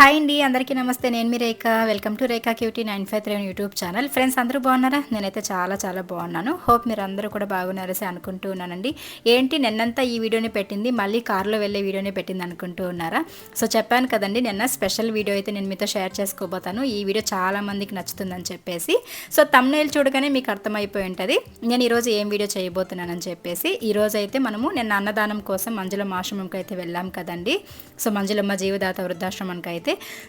Hi అండి అందరికీ నమస్తే. నేను మీ Rekha. Welcome to Rekha cutie nine five three YouTube channel. Friends అందరూ బాగున్నారా? నేనైతే చాలా చాలా బాగున్నాను. హోప్ మీరు అందరూ కూడా బాగున్నారసి అనుకుంటూ ఉన్నానండి. ఏంటి నిన్నంతా ఈ వీడియోని పెట్టింది మళ్ళీ కారులో వెళ్ళే వీడియోని పెట్టింది అనుకుంటూ ఉన్నారా? సో చెప్పాను కదండి నిన్న స్పెషల్ వీడియో అయితే నేను మీతో షేర్ చేసుకోబోతాను. ఈ వీడియో చాలా మందికి నచ్చుతుందని చెప్పేసి. సో తమ్నేల్ చూడగానే మీకు అర్థమైపోయి ఉంటుంది. నేను ఈరోజు ఏం వీడియో చేయబోతున్నానని చెప్పేసి. ఈరోజు అయితే మనము నిన్న అన్నదానం కోసం మంజులమ్మ ఆశ్రమంకి అయితే వెళ్ళాం కదండి. సో మంజులమ్మ జీవదాత వృద్ధాశ్రమానికి అయితే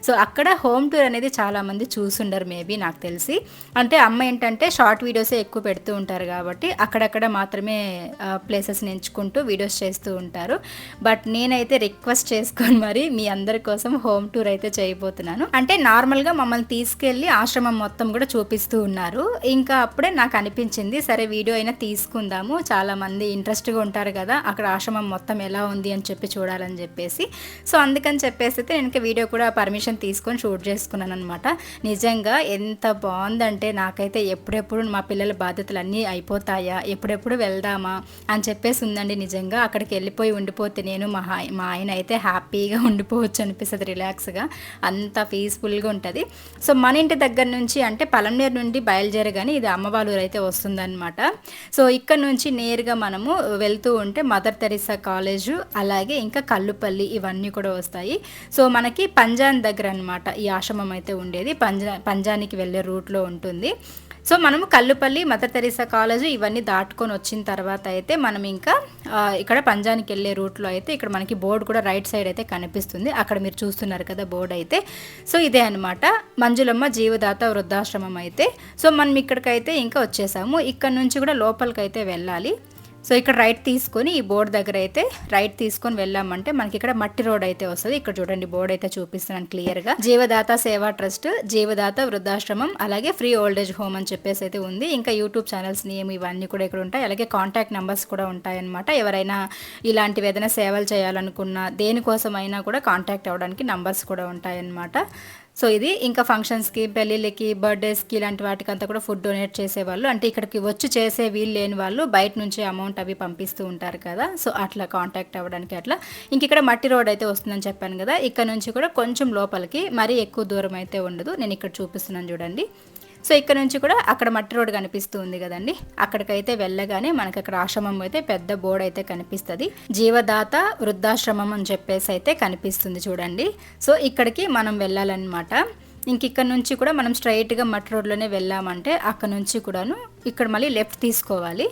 సో అక్కడ హోమ్ టూర్ అనేది చాలామంది చూసుండరు మేబీ నాకు తెలిసి. అంటే అమ్మ ఏంటంటే షార్ట్ వీడియోసే ఎక్కువ పెడుతూ ఉంటారు కాబట్టి అక్కడక్కడ మాత్రమే ప్లేసెస్ని ఎంచుకుంటూ వీడియోస్ చేస్తూ ఉంటారు. బట్ నేనైతే రిక్వెస్ట్ చేసుకొని మరి మీ అందరి కోసం హోమ్ టూర్ అయితే చేయబోతున్నాను. అంటే నార్మల్గా మమ్మల్ని తీసుకెళ్ళి ఆశ్రమం మొత్తం కూడా చూపిస్తూ ఉన్నారు. ఇంకా అప్పుడే నాకు అనిపించింది సరే వీడియో అయినా తీసుకుందాము. చాలా మంది ఇంట్రెస్ట్గా ఉంటారు కదా అక్కడ ఆశ్రమం మొత్తం ఎలా ఉంది అని చెప్పి చూడాలని చెప్పేసి. సో అందుకని చెప్పేసి అయితే నేను వీడియో కూడా పర్మిషన్ తీసుకొని షూట్ చేసుకున్నాను అనమాట నిజంగా ఎంత బాగుందంటే నాకైతే ఎప్పుడెప్పుడు మా పిల్లల బాధ్యతలు అన్నీ అయిపోతాయా ఎప్పుడెప్పుడు వెళ్దామా అని చెప్పేసి ఉందండి నిజంగా. అక్కడికి వెళ్ళిపోయి ఉండిపోతే నేను మా మా ఆయన అయితే హ్యాపీగా ఉండిపోవచ్చు అనిపిస్తుంది రిలాక్స్గా. అంత పీస్ఫుల్గా ఉంటుంది. సో మన ఇంటి దగ్గర నుంచి అంటే పలంనేరు నుండి బయలుదేరగానే ఇది అమ్మవాలూరు అయితే వస్తుందన్నమాట. సో ఇక్కడ నుంచి నేరుగా మనము వెళ్తూ ఉంటే మదర్ తెరిసా కాలేజు అలాగే ఇంకా కల్లుపల్లి ఇవన్నీ కూడా వస్తాయి. సో మనకి పంజాన్ దగ్గర అనమాట ఈ ఆశ్రమం అయితే ఉండేది. పంజా పంజానికి వెళ్ళే రూట్లో ఉంటుంది. సో మనము కల్లుపల్లి మదర్ తెరీసా కాలేజ్ ఇవన్నీ దాటుకొని వచ్చిన తర్వాత అయితే మనం ఇంకా ఇక్కడ పంజానికి వెళ్ళే రూట్లో అయితే ఇక్కడ మనకి బోర్డు కూడా రైట్ సైడ్ అయితే కనిపిస్తుంది. అక్కడ మీరు చూస్తున్నారు కదా బోర్డు అయితే. సో ఇదే అనమాట మంజులమ్మ జీవదాత వృద్ధాశ్రమం అయితే. సో మనం ఇక్కడికైతే ఇంకా వచ్చేసాము. ఇక్కడ నుంచి కూడా లోపలికైతే వెళ్ళాలి. సో ఇక్కడ రైట్ తీసుకొని ఈ బోర్డు దగ్గర అయితే రైట్ తీసుకొని వెళ్ళామంటే మనకి ఇక్కడ మట్టి రోడ్ అయితే వస్తుంది. ఇక్కడ చూడండి బోర్డు అయితే చూపిస్తున్నాను క్లియర్గా జీవదాత సేవా ట్రస్ట్ జీవదాత వృద్ధాశ్రమం అలాగే ఫ్రీ ఓల్డేజ్ హోమ్ అని చెప్పేసి అయితే ఉంది. ఇంకా యూట్యూబ్ ఛానల్స్ నేమ్ ఇవన్నీ కూడా ఇక్కడ ఉంటాయి. అలాగే కాంటాక్ట్ నెంబర్స్ కూడా ఉంటాయన్నమాట. ఎవరైనా ఇలాంటివి ఏదైనా సేవలు చేయాలనుకున్నా దేనికోసమైనా కూడా కాంటాక్ట్ అవ్వడానికి నంబర్స్ కూడా ఉంటాయన్నమాట. సో ఇది ఇంకా ఫంక్షన్స్కి పెళ్ళిళ్ళకి బర్త్డేస్కి ఇలాంటి వాటికి అంతా కూడా ఫుడ్ డొనేట్ చేసేవాళ్ళు. అంటే ఇక్కడికి వచ్చి చేసే వీలు లేని వాళ్ళు బయట నుంచి అమౌంట్ అవి పంపిస్తూ ఉంటారు కదా. సో అట్లా కాంటాక్ట్ అవ్వడానికి అట్లా. ఇంక ఇక్కడ మట్టి రోడ్ అయితే వస్తుందని చెప్పాను కదా. ఇక్కడ నుంచి కూడా కొంచెం లోపలికి మరీ ఎక్కువ దూరం అయితే ఉండదు. నేను ఇక్కడ చూపిస్తున్నాను చూడండి. సో ఇక్కడ నుంచి కూడా అక్కడ మట్టి రోడ్ కనిపిస్తుంది కదండి. అక్కడికైతే వెళ్ళగానే మనకి అక్కడ ఆశ్రమం అయితే పెద్ద బోర్డు అయితే కనిపిస్తుంది. జీవదాత వృద్ధాశ్రమం అని చెప్పేసి అయితే కనిపిస్తుంది చూడండి. సో ఇక్కడికి మనం వెళ్ళాలన్నమాట. ఇంక ఇక్కడ నుంచి కూడా మనం స్ట్రైట్గా మట్టి రోడ్లోనే వెళ్ళామంటే అక్కడ నుంచి కూడాను ఇక్కడ మళ్ళీ లెఫ్ట్ తీసుకోవాలి.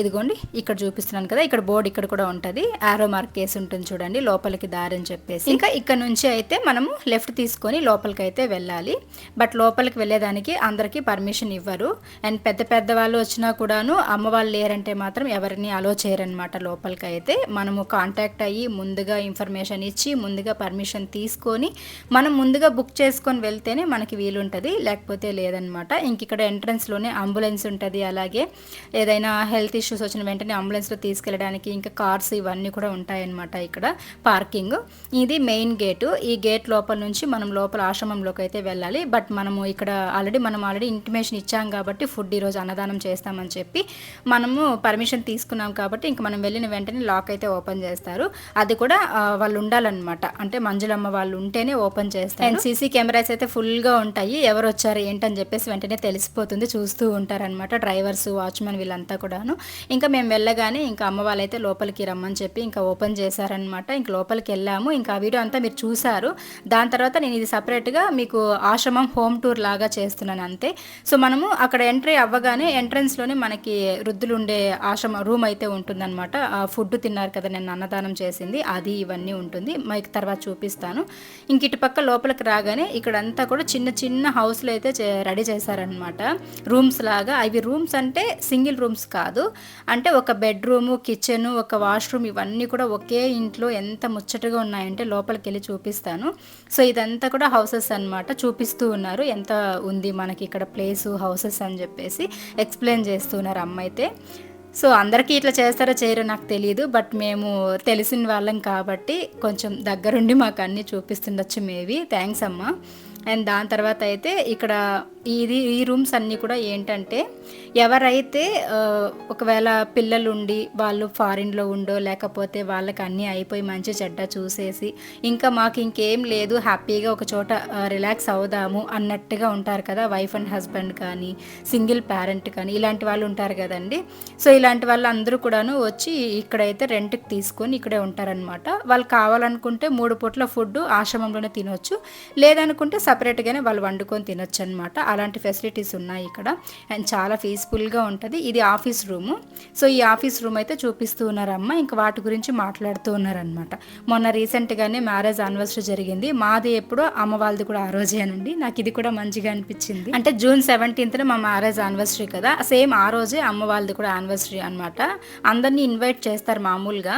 ఇదిగోండి ఇక్కడ చూపిస్తున్నాను కదా ఇక్కడ బోర్డు ఇక్కడ కూడా ఉంటుంది. ఆరో మార్క్ వేసి ఉంటుంది చూడండి లోపలికి దారి అని చెప్పేసి. ఇంకా ఇక్కడ నుంచి అయితే మనము లెఫ్ట్ తీసుకొని లోపలికి అయితే వెళ్ళాలి. బట్ లోపలికి వెళ్ళేదానికి అందరికీ పర్మిషన్ ఇవ్వరు. అండ్ పెద్ద పెద్ద వాళ్ళు వచ్చినా కూడాను అమ్మ వాళ్ళు లేరంటే మాత్రం ఎవరిని అలో చేయరనమాట లోపలికి అయితే మనము కాంటాక్ట్ అయ్యి ముందుగా ఇన్ఫర్మేషన్ ఇచ్చి ముందుగా పర్మిషన్ తీసుకొని మనం ముందుగా బుక్ చేసుకొని వెళ్తేనే మనకి వీలుంటుంది. లేకపోతే లేదనమాట ఇంక ఇక్కడ ఎంట్రన్స్లోనే అంబులెన్స్ ఉంటుంది. అలాగే ఏదైనా హెల్త్ ఇష్యూస్ వచ్చిన వెంటనే అంబులెన్స్లో తీసుకెళ్ళడానికి ఇంకా కార్స్ ఇవన్నీ కూడా ఉంటాయన్నమాట ఇక్కడ. పార్కింగ్ ఇది మెయిన్ గేటు ఈ గేట్ లోపల నుంచి మనం లోపల ఆశ్రమంలోకి అయితే వెళ్ళాలి. బట్ మనము ఇక్కడ ఆల్రెడీ మనం ఆల్రెడీ ఇంటిమేషన్ ఇచ్చాం కాబట్టి ఫుడ్ ఈరోజు అన్నదానం చేస్తామని చెప్పి మనము పర్మిషన్ తీసుకున్నాం కాబట్టి ఇంక మనం వెళ్ళిన వెంటనే లాక్ అయితే ఓపెన్ చేస్తారు. అది కూడా వాళ్ళు ఉండాలన్నమాట. అంటే మంజులమ్మ వాళ్ళు ఉంటేనే ఓపెన్ చేస్తారు. అండ్ సీసీ కెమెరాస్ అయితే ఫుల్గా ఉంటాయి. ఎవరు వచ్చారు ఏంటని చెప్పేసి వెంటనే తెలిసిపోతుంది. చూస్తూ ఉంటారనమాట డ్రైవర్స్ వాచ్మెన్ వీళ్ళంతా కూడాను. ఇంకా మేము వెళ్ళగానే ఇంకా అమ్మ వాళ్ళైతే లోపలికి రమ్మని చెప్పి ఇంకా ఓపెన్ చేశారనమాట ఇంక లోపలికి వెళ్ళాము. ఇంకా ఆ వీడియో అంతా మీరు చూసారు దాని తర్వాత నేను ఇది సపరేట్గా మీకు ఆశ్రమం హోమ్ టూర్ లాగా చేస్తున్నాను అంతే. సో మనము అక్కడ ఎంట్రీ అవ్వగానే ఎంట్రన్స్లోనే మనకి వృద్ధులు ఉండే ఆశ్రమ రూమ్ అయితే ఉంటుందన్నమాట. ఫుడ్ తిన్నారు కదా నేను అన్నదానం చేసింది. అది ఇవన్నీ ఉంటుంది. మైక్ తర్వాత చూపిస్తాను. ఇంక ఇటుపక్క లోపలికి రాగానే ఇక్కడంతా కూడా చిన్న చిన్న హౌస్లు అయితే రెడీ చేశారనమాట రూమ్స్ లాగా. అవి రూమ్స్ అంటే సింగిల్ రూమ్స్ కాదు. అంటే ఒక బెడ్రూము కిచెన్ ఒక వాష్రూమ్ ఇవన్నీ కూడా ఒకే ఇంట్లో ఎంత ముచ్చటగా ఉన్నాయంటే లోపలికి వెళ్ళి చూపిస్తాను. సో ఇదంతా కూడా హౌసెస్ అనమాట చూపిస్తూ ఉన్నారు. ఎంత ఉంది మనకి ఇక్కడ ప్లేసు హౌసెస్ అని చెప్పేసి ఎక్స్ప్లెయిన్ చేస్తున్నారు అమ్మ అయితే సో అందరికీ ఇట్లా చేస్తారో చేయరో నాకు తెలియదు బట్ మేము తెలిసిన వాళ్ళం కాబట్టి కొంచెం దగ్గరుండి మాకు అన్నీ చూపిస్తుండొచ్చు మేబీ. థ్యాంక్స్ అమ్మ. అండ్ దాని తర్వాత అయితే ఇక్కడ ఇది ఈ రూమ్స్ అన్నీ కూడా ఏంటంటే ఎవరైతే ఒకవేళ పిల్లలు ఉండి వాళ్ళు ఫారిన్లో ఉండో లేకపోతే వాళ్ళకి అన్నీ అయిపోయి మంచి చెడ్డ చూసేసి ఇంకా మాకు ఇంకేం లేదు హ్యాపీగా ఒక చోట రిలాక్స్ అవుదాము అన్నట్టుగా ఉంటారు కదా వైఫ్ అండ్ హస్బెండ్ కానీ సింగిల్ పేరెంట్ కానీ ఇలాంటి వాళ్ళు ఉంటారు కదండి. సో ఇలాంటి వాళ్ళు అందరూ కూడాను వచ్చి ఇక్కడైతే రెంట్కి తీసుకొని ఇక్కడే ఉంటారనమాట వాళ్ళు కావాలనుకుంటే మూడు పూట్ల ఫుడ్ ఆశ్రమంలోనే తినొచ్చు లేదనుకుంటే సపరేట్గానే వాళ్ళు వండుకొని తినొచ్చు అనమాట అలాంటి ఫెసిలిటీస్ ఉన్నాయి ఇక్కడ. అండ్ చాలా పీస్ఫుల్గా ఉంటుంది. ఇది ఆఫీస్ రూము సో ఈ ఆఫీస్ రూమ్ అయితే చూపిస్తూ ఉన్నారమ్మ ఇంకా వాటి గురించి మాట్లాడుతూ ఉన్నారనమాట మొన్న రీసెంట్గానే మ్యారేజ్ యానివర్సరీ జరిగింది. మాది ఎప్పుడో అమ్మ వాళ్ళది కూడా ఆ రోజేనండి నాకు ఇది కూడా మంచిగా అనిపించింది. అంటే జూన్ సెవెంటీన్త్న మా మ్యారేజ్ యానివర్సరీ కదా. సేమ్ ఆ రోజే అమ్మ వాళ్ళది కూడా యానివర్సరీ అనమాట అందరినీ ఇన్వైట్ చేస్తారు మామూలుగా.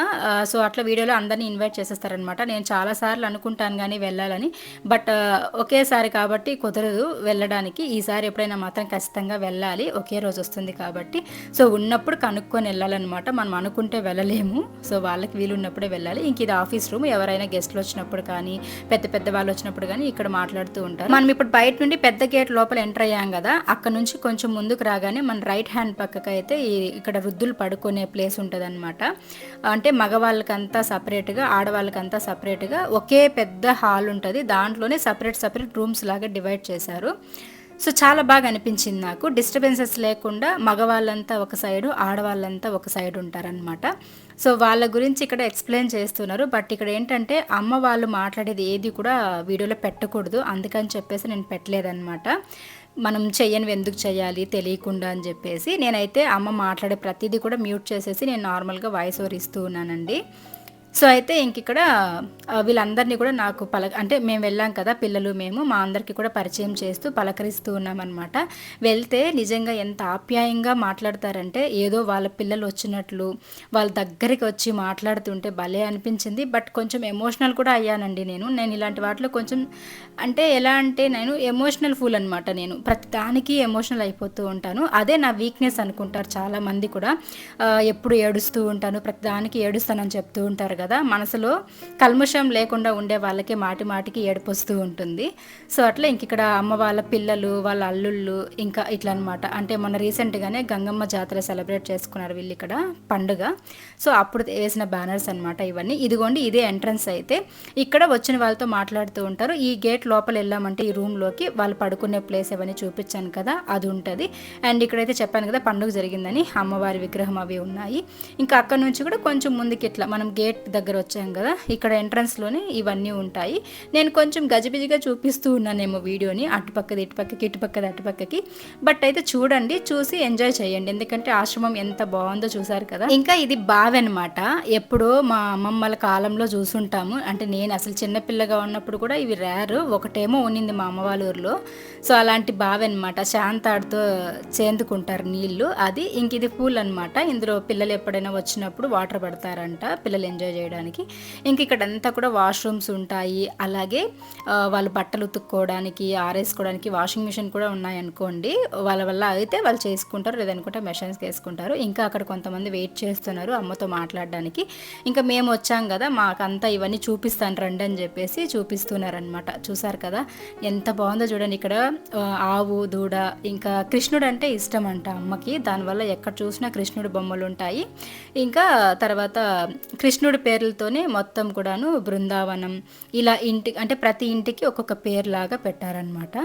సో అట్లా వీడియోలో అందరినీ ఇన్వైట్ చేసేస్తారనమాట నేను చాలా సార్లు అనుకుంటాను కానీ వెళ్ళాలని. బట్ ఒకేసారి కాబట్టి కుదరదు వెళ్ళడానికి. ఈసారి ఎప్పుడైనా మాత్రం ఖచ్చితంగా వెళ్ళాలి. ఒకే రోజు వస్తుంది కాబట్టి. సో ఉన్నప్పుడు కనుక్కొని వెళ్ళాలన్నమాట. మనం అనుకుంటే వెళ్ళలేము. సో వాళ్ళకి వీలు ఉన్నప్పుడే వెళ్ళాలి. ఇంక ఇది ఆఫీస్ రూమ్. ఎవరైనా గెస్ట్లు వచ్చినప్పుడు కానీ పెద్ద పెద్ద వాళ్ళు వచ్చినప్పుడు కానీ ఇక్కడ మాట్లాడుతూ ఉంటారు. మనం ఇప్పుడు బయట నుండి పెద్ద గేట్ లోపల ఎంటర్ అయ్యాం కదా అక్కడ నుంచి కొంచెం ముందుకు రాగానే మన రైట్ హ్యాండ్ పక్కకి అయితే ఇక్కడ వృద్ధులు పడుకునే ప్లేస్ ఉంటుంది అనమాట అంటే మగవాళ్ళకంతా సపరేట్గా ఆడవాళ్ళకంతా సపరేట్గా ఒకే పెద్ద హాల్ ఉంటుంది. దాంట్లోనే సపరేట్ సపరేట్ రూమ్స్ లాగా డివైడ్ చేశారు. సో చాలా బాగా అనిపించింది నాకు. డిస్టర్బెన్సెస్ లేకుండా మగవాళ్ళంతా ఒక సైడు ఆడవాళ్ళంతా ఒక సైడ్ ఉంటారనమాట సో వాళ్ళ గురించి ఇక్కడ ఎక్స్ప్లెయిన్ చేస్తున్నారు. బట్ ఇక్కడ ఏంటంటే అమ్మ వాళ్ళు మాట్లాడేది ఏది కూడా వీడియోలో పెట్టకూడదు. అందుకని చెప్పేసి నేను పెట్టలేదన్నమాట. మనం చెయ్యనివి ఎందుకు చేయాలి తెలియకుండా అని చెప్పేసి నేనైతే అమ్మ మాట్లాడే ప్రతిదీ కూడా మ్యూట్ చేసేసి నేను నార్మల్గా వాయిస్ ఓవర్ ఇస్తూ ఉన్నానండి. సో అయితే ఇంక ఇక్కడ వీళ్ళందరినీ కూడా నాకు పల అంటే మేము వెళ్ళాం కదా పిల్లలు మేము మా అందరికీ కూడా పరిచయం చేస్తూ పలకరిస్తూ ఉన్నామన్నమాట. వెళ్తే నిజంగా ఎంత ఆప్యాయంగా మాట్లాడతారంటే ఏదో వాళ్ళ పిల్లలు వచ్చినట్లు వాళ్ళ దగ్గరికి వచ్చి మాట్లాడుతుంటే భలే అనిపించింది. బట్ కొంచెం ఎమోషనల్ కూడా అయ్యానండి నేను. నేను ఇలాంటి వాటిలో కొంచెం అంటే ఎలా అంటే నేను ఎమోషనల్ ఫుల్ అనమాట నేను. ప్రతి దానికి ఎమోషనల్ అయిపోతూ ఉంటాను. అదే నా వీక్నెస్ అనుకుంటారు చాలామంది కూడా. ఎప్పుడు ఏడుస్తూ ఉంటాను ప్రతి దానికి ఏడుస్తానని చెప్తూ ఉంటారు కదా మనసులో కల్మషం లేకుండా ఉండే వాళ్ళకి మాటి మాటికి ఏడుపు వస్తూ ఉంటుంది. సో అట్లా ఇంక ఇక్కడ అమ్మ వాళ్ళ పిల్లలు వాళ్ళ అల్లుళ్ళు ఇంకా ఇట్లా అనమాట అంటే మొన్న రీసెంట్గానే గంగమ్మ జాతర సెలబ్రేట్ చేసుకున్నారు వీళ్ళు ఇక్కడ పండుగ. సో అప్పుడు వేసిన బ్యానర్స్ అనమాట ఇవన్నీ. ఇదిగోండి ఇదే ఎంట్రన్స్ అయితే. ఇక్కడ వచ్చిన వాళ్ళతో మాట్లాడుతూ ఉంటారు. ఈ గేట్ లోపల వెళ్ళామంటే ఈ రూమ్లోకి వాళ్ళు పడుకునే ప్లేస్ ఇవన్నీ చూపించాను కదా అది ఉంటుంది. అండ్ ఇక్కడైతే చెప్పాను కదా పండుగ జరిగిందని అమ్మవారి విగ్రహం అవి ఉన్నాయి. ఇంకా అక్కడ నుంచి కూడా కొంచెం ముందుకి ఇట్లా మనం గేట్ దగ్గర వచ్చాం కదా ఇక్కడ ఎంట్రన్స్లోనే ఇవన్నీ ఉంటాయి. నేను కొంచెం గజిబిజిగా చూపిస్తూ ఉన్నానేమో వీడియోని అటుపక్కది ఇటుపక్కకి ఇటుపక్కది అటుపక్కకి బట్ అయితే చూడండి చూసి ఎంజాయ్ చేయండి. ఎందుకంటే ఆశ్రమం ఎంత బాగుందో చూసారు కదా. ఇంకా ఇది బావి అనమాట ఎప్పుడో మా అమ్మమ్మల కాలంలో చూసుంటాము. అంటే నేను అసలు చిన్నపిల్లగా ఉన్నప్పుడు కూడా ఇవి రేరు ఒకటేమో ఉన్నింది మా అమ్మ వాళ్ళ ఊర్లో. సో అలాంటి బావి అనమాట శాంతాడుతో చేందుకుంటారు నీళ్ళు అది ఇంక ఇది పూల్ అనమాట ఇందులో పిల్లలు ఎప్పుడైనా వచ్చినప్పుడు వాటర్ పడతారంట. పిల్లలు ఎంజాయ్ చేయడానికి. ఇంక ఇక్కడ అంతా కూడా వాష్రూమ్స్ ఉంటాయి. అలాగే వాళ్ళు బట్టలు ఉతుక్కోవడానికి ఆరేసుకోవడానికి వాషింగ్ మిషన్ కూడా ఉన్నాయి అనుకోండి వాళ్ళ వల్ల అయితే వాళ్ళు చేసుకుంటారు లేదనుకుంటే మెషిన్స్కి వేసుకుంటారు. ఇంకా అక్కడ కొంతమంది వెయిట్ చేస్తున్నారు అమ్మతో మాట్లాడడానికి. ఇంకా మేము వచ్చాం కదా మాకంతా ఇవన్నీ చూపిస్తాను రండి అని చెప్పేసి చూపిస్తున్నారనమాట చూసారు కదా ఎంత బాగుందో చూడండి ఇక్కడ. ఆవు దూడ ఇంకా కృష్ణుడు అంటే ఇష్టం అంట అమ్మకి. దానివల్ల ఎక్కడ చూసినా కృష్ణుడు బొమ్మలు ఉంటాయి ఇంకా తర్వాత కృష్ణుడు పేర్లతోనే మొత్తం కూడాను బృందావనం. ఇలా ఇంటి అంటే ప్రతి ఇంటికి ఒక్కొక్క పేరులాగా పెట్టారనమాట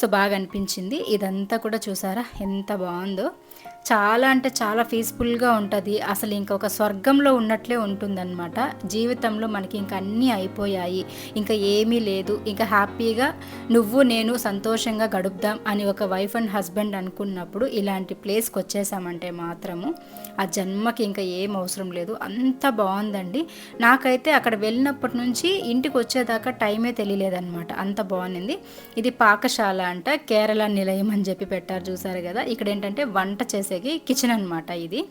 సో బాగా అనిపించింది ఇదంతా కూడా చూసారా? ఎంత బాగుందో. చాలా అంటే చాలా పీస్ఫుల్గా ఉంటుంది. అసలు ఇంకొక స్వర్గంలో ఉన్నట్లే ఉంటుందన్నమాట. జీవితంలో మనకి ఇంకా అన్నీ అయిపోయాయి. ఇంకా ఏమీ లేదు. ఇంకా హ్యాపీగా నువ్వు నేను సంతోషంగా గడుపుదాం అని ఒక వైఫ్ అండ్ హస్బెండ్ అనుకున్నప్పుడు ఇలాంటి ప్లేస్కి వచ్చేసామంటే మాత్రము ఆ జన్మకి ఇంకా ఏం అవసరం లేదు. అంత బాగుందండి. నాకైతే అక్కడ వెళ్ళినప్పటి నుంచి ఇంటికి వచ్చేదాకా టైమే తెలియలేదన్నమాట. అంత బాగుంది. ఇది పాకశాల అంట కేరళ నిలయం అని చెప్పి పెట్టారు చూసారు కదా. ఇక్కడ ఏంటంటే వంట చేసేకి కిచెన్ అనమాట ఇది.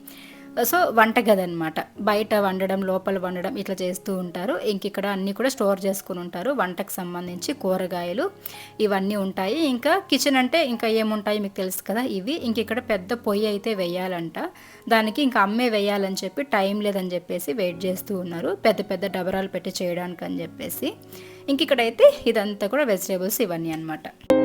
సో వంటగది అనమాట బయట వండడం లోపల వండడం ఇట్లా చేస్తూ ఉంటారు. ఇంక ఇక్కడ అన్నీ కూడా స్టోర్ చేసుకుని ఉంటారు. వంటకు సంబంధించి కూరగాయలు ఇవన్నీ ఉంటాయి. ఇంకా కిచెన్ అంటే ఇంకా ఏముంటాయి మీకు తెలుసు కదా ఇవి. ఇంక ఇక్కడ పెద్ద పొయ్యి అయితే వేయాలంట. దానికి ఇంకా అమ్మే వేయాలని చెప్పి టైం లేదని చెప్పేసి వెయిట్ చేస్తూ ఉన్నారు. పెద్ద పెద్ద డబరాలు పెట్టి చేయడానికి అని చెప్పేసి. ఇంక ఇక్కడైతే ఇదంతా కూడా వెజిటేబుల్స్ ఇవన్నీ అనమాట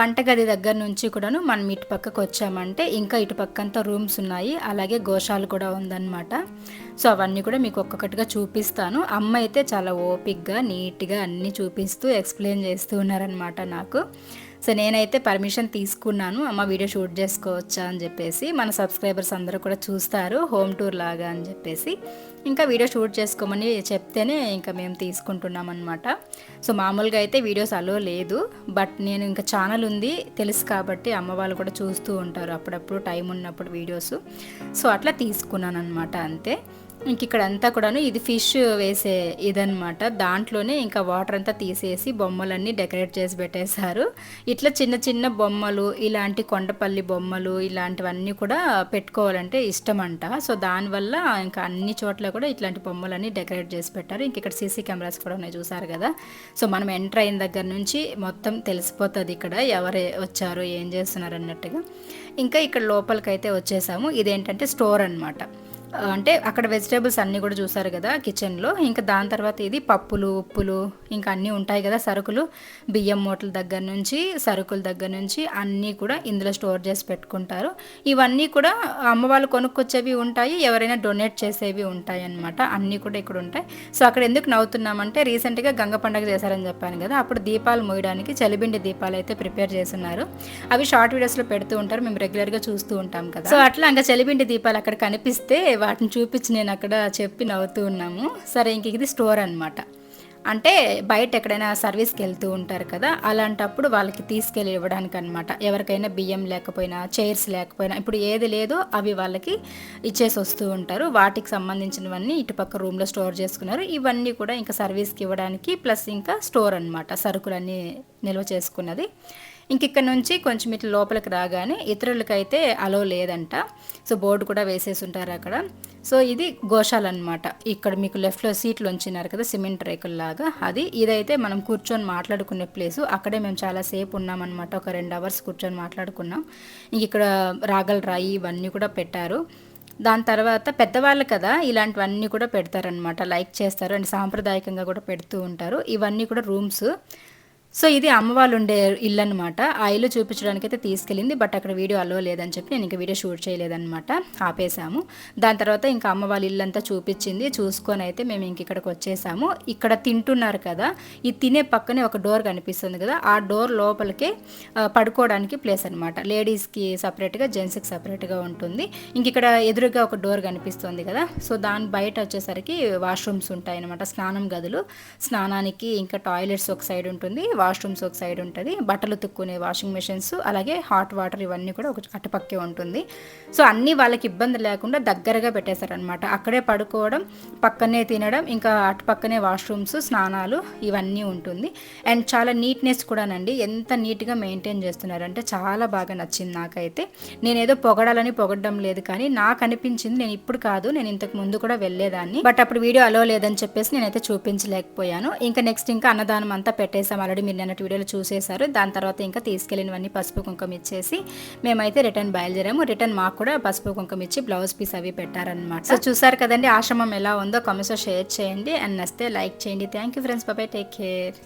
వంటగది దగ్గర నుంచి కూడాను మనం ఇటు పక్కకు వచ్చామంటే ఇంకా ఇటు పక్కంతా రూమ్స్ ఉన్నాయి. అలాగే గోశాల కూడా ఉందన్నమాట. సో అవన్నీ కూడా మీకు ఒక్కొక్కటిగా చూపిస్తాను. అమ్మ అయితే చాలా ఓపిక్గా నీట్గా అన్నీ చూపిస్తూ ఎక్స్ప్లెయిన్ చేస్తూ ఉన్నారనమాట నాకు. సో నేనైతే పర్మిషన్ తీసుకున్నాను అమ్మ వీడియో షూట్ చేసుకోవచ్చా అని చెప్పేసి. మన సబ్స్క్రైబర్స్ అందరూ కూడా చూస్తారు హోమ్ టూర్ లాగా అని చెప్పేసి. ఇంకా వీడియో షూట్ చేసుకోమని చెప్తేనే ఇంకా మేము తీసుకుంటున్నాం అనమాట సో మామూలుగా అయితే వీడియోస్ అలో లేదు బట్ నేను ఇంకా ఛానల్ ఉంది తెలుసు కాబట్టి అమ్మ వాళ్ళు కూడా చూస్తూ ఉంటారు అప్పుడప్పుడు టైం ఉన్నప్పుడు వీడియోస్. సో అట్లా తీసుకున్నాను అనమాట అంతే. ఇంక ఇక్కడ అంతా కూడాను ఇది ఫిష్ వేసే ఇదనమాట దాంట్లోనే ఇంకా వాటర్ అంతా తీసేసి బొమ్మలన్నీ డెకరేట్ చేసి పెట్టేశారు. ఇట్లా చిన్న చిన్న బొమ్మలు ఇలాంటి కొండపల్లి బొమ్మలు ఇలాంటివన్నీ కూడా పెట్టుకోవాలంటే ఇష్టం అంట సో దానివల్ల ఇంకా అన్ని చోట్ల కూడా ఇట్లాంటి బొమ్మలన్నీ డెకరేట్ చేసి పెట్టారు. ఇంక ఇక్కడ సీసీ కెమెరాస్ కూడా ఉన్నాయి చూసారు కదా. సో మనం ఎంటర్ అయిన దగ్గర నుంచి మొత్తం తెలిసిపోతుంది ఇక్కడ ఎవరు వచ్చారు ఏం చేస్తున్నారు అన్నట్టుగా. ఇంకా ఇక్కడ లోపలికైతే వచ్చేసాము. ఇదేంటంటే స్టోర్ అనమాట అంటే అక్కడ వెజిటేబుల్స్ అన్నీ కూడా చూసారు కదా కిచెన్లో. ఇంకా దాని తర్వాత ఇది పప్పులు ఉప్పులు ఇంకా అన్నీ ఉంటాయి కదా సరుకులు. బియ్యం మూటల దగ్గర నుంచి సరుకుల దగ్గర నుంచి అన్నీ కూడా ఇందులో స్టోర్ చేసి పెట్టుకుంటారు. ఇవన్నీ కూడా అమ్మ వాళ్ళు కొనుక్కొచ్చేవి ఉంటాయి ఎవరైనా డొనేట్ చేసేవి ఉంటాయి అనమాట అన్నీ కూడా ఇక్కడ ఉంటాయి. సో అక్కడ ఎందుకు నవ్వుతున్నామంటే రీసెంట్గా గంగ పండగ చేశారని చెప్పాను కదా. అప్పుడు దీపాలు మోయడానికి చలిబిండి దీపాలు అయితే ప్రిపేర్ చేస్తున్నారు. అవి షార్ట్ వీడియోస్లో పెడుతూ ఉంటారు. మేము రెగ్యులర్గా చూస్తూ ఉంటాం కదా. సో అట్లా ఇంకా చలిబిండి దీపాలు అక్కడ కనిపిస్తే వాటిని చూపించి నేను అక్కడ చెప్పి నవ్వుతూ ఉన్నాము. సరే ఇంక ఇది స్టోర్ అనమాట అంటే బయట ఎక్కడైనా సర్వీస్కి వెళ్తూ ఉంటారు కదా అలాంటప్పుడు వాళ్ళకి తీసుకెళ్ళి ఇవ్వడానికి అనమాట ఎవరికైనా బియ్యం లేకపోయినా చైర్స్ లేకపోయినా ఇప్పుడు ఏది లేదో అవి వాళ్ళకి ఇచ్చేసి వస్తూ ఉంటారు. వాటికి సంబంధించినవన్నీ ఇటుపక్క రూమ్లో స్టోర్ చేసుకున్నారు. ఇవన్నీ కూడా ఇంకా సర్వీస్కి ఇవ్వడానికి ప్లస్ ఇంకా స్టోర్ అనమాట సరుకులన్నీ నిల్వ చేసుకున్నది. ఇంక ఇక్కడ నుంచి కొంచెం ఇట్లా లోపలికి రాగానే ఇతరులకైతే అలో లేదంట. సో బోర్డు కూడా వేసేసి ఉంటారు అక్కడ. సో ఇది గోశాల అనమాట ఇక్కడ మీకు లెఫ్ట్లో సీట్లు ఉంచినారు కదా సిమెంట్ రేకుల్లాగా అది ఇదైతే మనం కూర్చొని మాట్లాడుకునే ప్లేసు అక్కడే మేము చాలా సేపు ఉన్నామన్నమాట ఒక రెండు అవర్స్ కూర్చొని మాట్లాడుకున్నాం. ఇంక ఇక్కడ రాగల రాయి ఇవన్నీ కూడా పెట్టారు. దాని తర్వాత పెద్దవాళ్ళు కదా ఇలాంటివన్నీ కూడా పెడతారనమాట లైక్ చేస్తారు. అండ్ సాంప్రదాయకంగా కూడా పెడుతూ ఉంటారు. ఇవన్నీ కూడా రూమ్స్. సో ఇది అమ్మ వాళ్ళు ఉండే ఇల్లు అనమాట ఆ ఇల్లు చూపించడానికి అయితే తీసుకెళ్ళింది బట్ అక్కడ వీడియో అలో లేదని చెప్పి నేను ఇంకా వీడియో షూట్ చేయలేదన్నమాట. ఆపేసాము దాని తర్వాత ఇంకా అమ్మ వాళ్ళ ఇల్లు అంతా చూపించింది. చూసుకొని అయితే మేము ఇంక ఇక్కడికి వచ్చేసాము. ఇక్కడ తింటున్నారు కదా ఈ తినే పక్కనే ఒక డోర్ కనిపిస్తుంది కదా ఆ డోర్ లోపలికే పడుకోవడానికి ప్లేస్ అనమాట లేడీస్కి సపరేట్గా జెంట్స్కి సపరేట్గా ఉంటుంది. ఇంక ఇక్కడ ఎదురుగా ఒక డోర్ కనిపిస్తుంది కదా సో దాని బయట వచ్చేసరికి వాష్రూమ్స్ ఉంటాయి అనమాట స్నానం గదులు. స్నానానికి ఇంకా టాయిలెట్స్ ఒక సైడ్ ఉంటుంది. వాష్రూమ్స్ ఒక సైడ్ ఉంటుంది బట్టలు తుక్కునే వాషింగ్ మెషిన్స్ అలాగే హాట్ వాటర్ ఇవన్నీ కూడా ఒక అటుపక్కే ఉంటుంది. సో అన్నీ వాళ్ళకి ఇబ్బంది లేకుండా దగ్గరగా పెట్టేశారనమాట అక్కడే పడుకోవడం పక్కనే తినడం ఇంకా అటుపక్కనే వాష్రూమ్స్ స్నానాలు ఇవన్నీ ఉంటుంది. అండ్ చాలా నీట్నెస్ కూడానండి ఎంత నీట్గా మెయింటైన్ చేస్తున్నారంటే చాలా బాగా నచ్చింది నాకైతే. నేనేదో పొగడాలని పొగడడం లేదు కానీ నాకు అనిపించింది నేను ఇప్పుడు కాదు నేను ఇంతకు ముందు కూడా వెళ్ళేదాన్ని. బట్ అప్పుడు వీడియో అలో లేదని చెప్పేసి నేనైతే చూపించలేకపోయాను. ఇంకా నెక్స్ట్ ఇంకా అన్నదానం అంతా పెట్టేసాం ఆల్రెడీ మీరు నిన్నటి వీడియోలో చూసేశారు. దాని తర్వాత ఇంకా తీసుకెళ్ళినవన్నీ పసుపు కుంకుమ ఇచ్చేసి మేమైతే రిటర్న్ బయలుదేరాము. రిటర్న్ మాకు కూడా పసుపు కుంకుమ ఇచ్చి బ్లౌజ్ పీస్ అవి పెట్టారనమాట సో చూసారు కదండి ఆశ్రమం ఎలా ఉందో కమెంట్స్లో షేర్ చేయండి. అండ్ నస్తే లైక్ చేయండి. థ్యాంక్ యూ ఫ్రెండ్స్ బాబాయ్ టేక్ కేర్